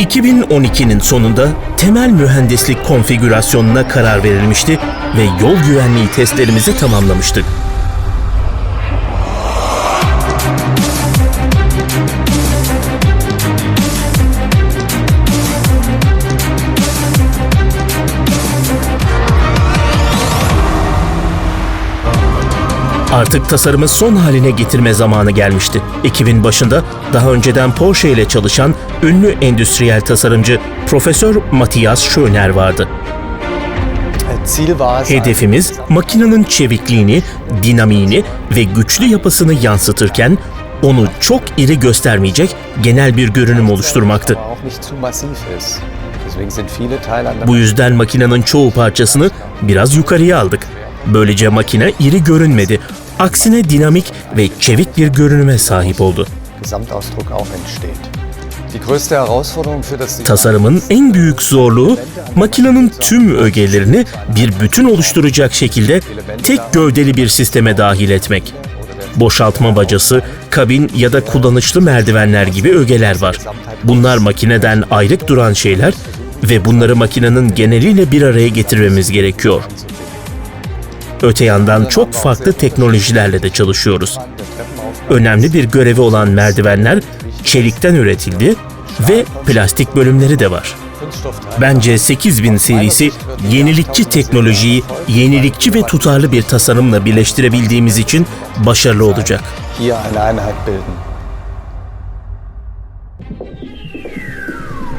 2012'nin sonunda temel mühendislik konfigürasyonuna karar verilmişti ve yol güvenliği testlerimizi tamamlamıştık. Artık tasarımı son haline getirme zamanı gelmişti. Ekibin başında daha önceden Porsche ile çalışan ünlü endüstriyel tasarımcı Profesör Matthias Schöner vardı. Hedefimiz makinenin çevikliğini, dinamiğini ve güçlü yapısını yansıtırken onu çok iri göstermeyecek genel bir görünüm oluşturmaktı. Bu yüzden makinenin çoğu parçasını biraz yukarıya aldık. Böylece makine iri görünmedi. Aksine dinamik ve çevik bir görünüme sahip oldu. Tasarımın en büyük zorluğu makinenin tüm ögelerini bir bütün oluşturacak şekilde tek gövdeli bir sisteme dahil etmek. Boşaltma bacası, kabin ya da kullanışlı merdivenler gibi ögeler var. Bunlar makineden ayrık duran şeyler ve bunları makinenin geneliyle bir araya getirmemiz gerekiyor. Öte yandan çok farklı teknolojilerle de çalışıyoruz. Önemli bir görevi olan merdivenler çelikten üretildi ve plastik bölümleri de var. Bence 8000 serisi yenilikçi teknolojiyi yenilikçi ve tutarlı bir tasarımla birleştirebildiğimiz için başarılı olacak.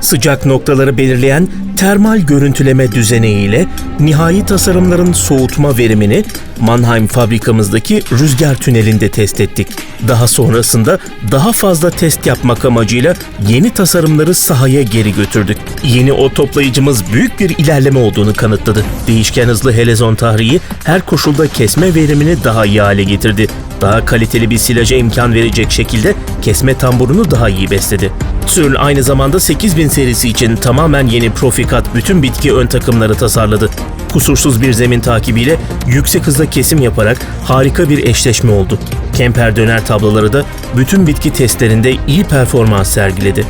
Sıcak noktaları belirleyen termal görüntüleme düzeneğiyle nihai tasarımların soğutma verimini Mannheim fabrikamızdaki rüzgar tünelinde test ettik. Daha sonrasında daha fazla test yapmak amacıyla yeni tasarımları sahaya geri götürdük. Yeni o toplayıcımız büyük bir ilerleme olduğunu kanıtladı. Değişken hızlı helezon tahriyi her koşulda kesme verimini daha iyi hale getirdi. Daha kaliteli bir silaja imkan verecek şekilde kesme tamburunu daha iyi besledi. Tül aynı zamanda 8000 serisi için tamamen yeni Profikat bütün bitki ön takımları tasarladı. Kusursuz bir zemin takibiyle yüksek hızda kesim yaparak harika bir eşleşme oldu. Kemper döner tabloları da bütün bitki testlerinde iyi performans sergiledi.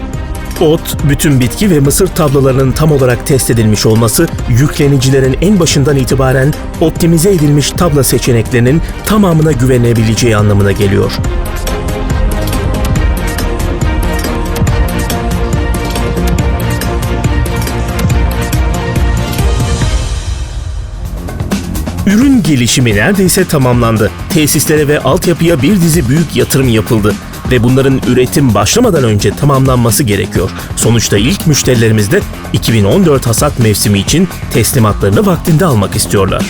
Ot, bütün bitki ve mısır tablolarının tam olarak test edilmiş olması, yüklenicilerin en başından itibaren optimize edilmiş tabla seçeneklerinin tamamına güvenilebileceği anlamına geliyor. Gelişimi neredeyse tamamlandı. Tesislere ve altyapıya bir dizi büyük yatırım yapıldı ve bunların üretim başlamadan önce tamamlanması gerekiyor. Sonuçta ilk müşterilerimiz de 2014 hasat mevsimi için teslimatlarını vaktinde almak istiyorlar.